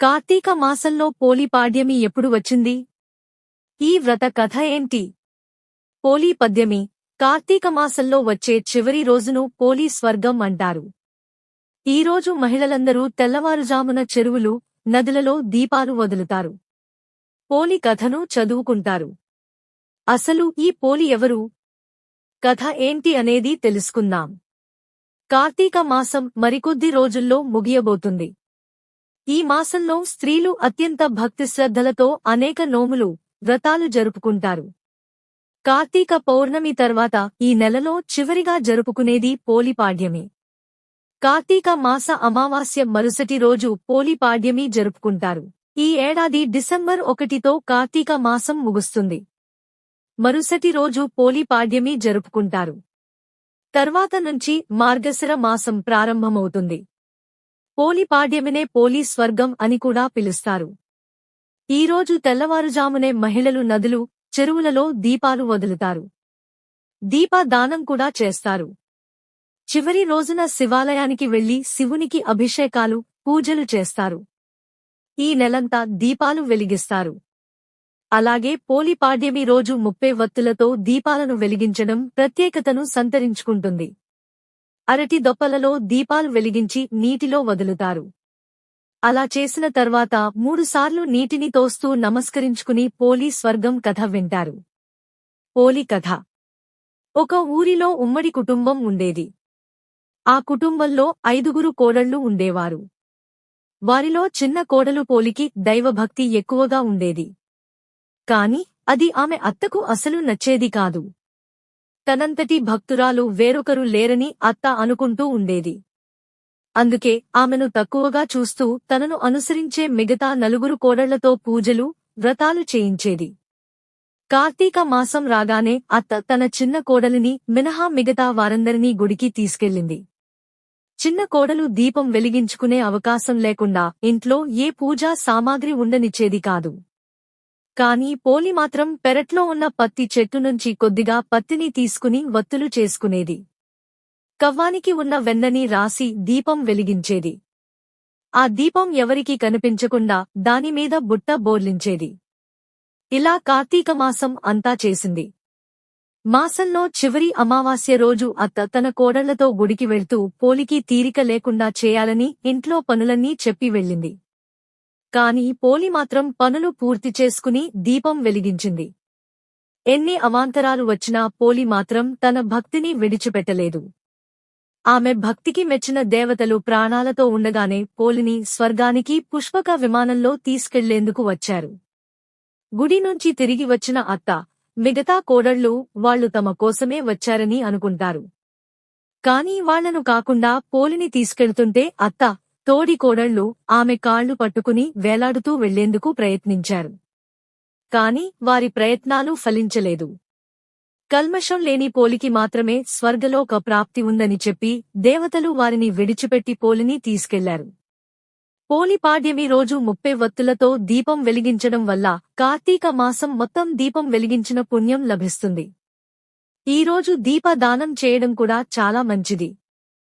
కార్తీక మాసంలో పోలిపాడ్యమి ఎప్పుడు వచ్చింది? ఈ వ్రత కథ ఏంటి? పోలీ పద్యమి కార్తీక మాసంలో వచ్చే చివరి రోజును పోలీ స్వర్గం అంటారు. ఈరోజు మహిళలందరూ తెల్లవారుజామున చెరువులు నదులలో దీపాలు వదులుతారు. పోలి కథను చదువుకుంటారు. అసలు ఈ పోలి ఎవరు? కథ ఏంటి అనేది తెలుసుకుందాం. కార్తీక మాసం మరికొద్ది రోజుల్లో ముగియబోతుంది. ఈ మాసంలో స్త్రీలు అత్యంత భక్తి శ్రద్ధలతో అనేక నోములు వ్రతాలు జరుపుకుంటారు. కార్తీక పౌర్ణమి తర్వాత ఈ నెలలో చివరిగా జరుపుకునేది పోలిపాడ్యమి కార్తీక మాస అమావాస్య మరుసటి రోజు పోలిపాడ్యమి జరుపుకుంటారు. ఈ ఏడాది డిసెంబర్ ఒకటితో కార్తీక మాసం ముగుస్తుంది. మరుసటి రోజు పోలిపాడ్యమి జరుపుకుంటారు. తర్వాత నుంచి మార్గశిర మాసం ప్రారంభమవుతుంది. పోలిపాడ్యమినే పోలీ స్వర్గం అని కూడా పిలుస్తారు. ఈరోజు తెల్లవారుజామునే మహిళలు నదులు చెరువులలో దీపాలు వదులుతారు. దీపదానం కూడా చేస్తారు. చివరి రోజున శివాలయానికి వెళ్ళి శివునికి అభిషేకాలు పూజలు చేస్తారు. ఈ నెలంతా దీపాలు వెలిగిస్తారు. అలాగే పోలిపాడ్యమి రోజు ముప్పై వత్తులతో దీపాలను వెలిగించడం ప్రత్యేకతను సంతరించుకుంటుంది. అరటి దొప్పలలో దీపాలు వెలిగించి నీటిలో వదులుతారు. అలా చేసిన తర్వాత మూడుసార్లు నీటిని తోస్తూ నమస్కరించుకుని పోలీ స్వర్గం కథ వింటారు. పోలి కథ. ఒక ఊరిలో ఉమ్మడి కుటుంబం ఉండేది. ఆ కుటుంబంలో ఐదుగురు కోడళ్ళు ఉండేవారు. వారిలో చిన్న కోడలు పోలికి దైవభక్తి ఎక్కువగా ఉండేది. కాని అది ఆమె అత్తకు అసలు నచ్చేది కాదు. తనంతటి భక్తురాలు వేరొకరు లేరని అత్త అనుకుంటూ ఉండేది. అందుకే ఆమెను తక్కువగా చూస్తూ తనను అనుసరించే మిగతా నలుగురు కోడళ్ళతో పూజలు వ్రతాలు చేయించేది. కార్తీక మాసం రాగానే అత్త తన చిన్న కోడలిని మినహా మిగతా వారందరినీ గుడికి తీసుకెళ్ళింది. చిన్న కోడలు దీపం వెలిగించుకునే అవకాశం లేకుండా ఇంట్లో ఏ పూజా సామాగ్రి ఉండనిచ్చేది కాదు. కాని పోలి మాత్రం పెరట్లో ఉన్న పత్తి చెట్టు నుంచి కొద్దిగా పత్తిని తీసుకుని వత్తులు చేసుకునేది. కవ్వానికి ఉన్న వెన్నని రాసి దీపం వెలిగించేది. ఆ దీపం ఎవరికీ కనిపించకుండా దానిమీద బుట్ట బోర్లించేది. ఇలా కార్తీక మాసం అంతా చేసింది. మాసంలో చివరి అమావాస్య రోజు అత్త తన కోడళ్ళతో గుడికి వెళ్తూ పోలికి తీరిక లేకుండా చేయాలని ఇంట్లో పనులన్నీ చెప్పి వెళ్ళింది. కాని పోలి మాత్రం పనులు పూర్తి చేసుకుని దీపం వెలిగించింది. ఎన్ని అవాంతరాలు వచ్చినా పోలి మాత్రం తన భక్తిని విడిచిపెట్టలేదు. ఆమె భక్తికి మెచ్చిన దేవతలు ప్రాణాలతో ఉండగానే పోలిని స్వర్గానికి పుష్పక విమానంలో తీసుకెళ్ళేందుకు వచ్చారు. గుడి నుంచి తిరిగి వచ్చిన అత్త మిగతా కోడళ్ళు వాళ్ళు తమ కోసమే వచ్చారని అనుకుంటారు. కాని వాళ్ళను కాకుండా పోలిని తీసుకెళ్తుంటే అత్త తోడి కోడళ్ళు ఆమె కాళ్ళు పట్టుకుని వేలాడుతూ వెళ్ళేందుకు ప్రయత్నించారు. కాని వారి ప్రయత్నాలు ఫలించలేదు. కల్మషం లేని పోలికి మాత్రమే స్వర్గలోక ప్రాప్తి ఉందని చెప్పి దేవతలు వారిని విడిచిపెట్టి పోలిని తీసుకెళ్ళారు. పోలిపాడ్యమి రోజు ముప్పై వత్తులతో దీపం వెలిగించడం వల్ల కార్తీక మాసం మొత్తం దీపం వెలిగించిన పుణ్యం లభిస్తుంది. ఈరోజు దీపదానం చేయడం కూడా చాలా మంచిది.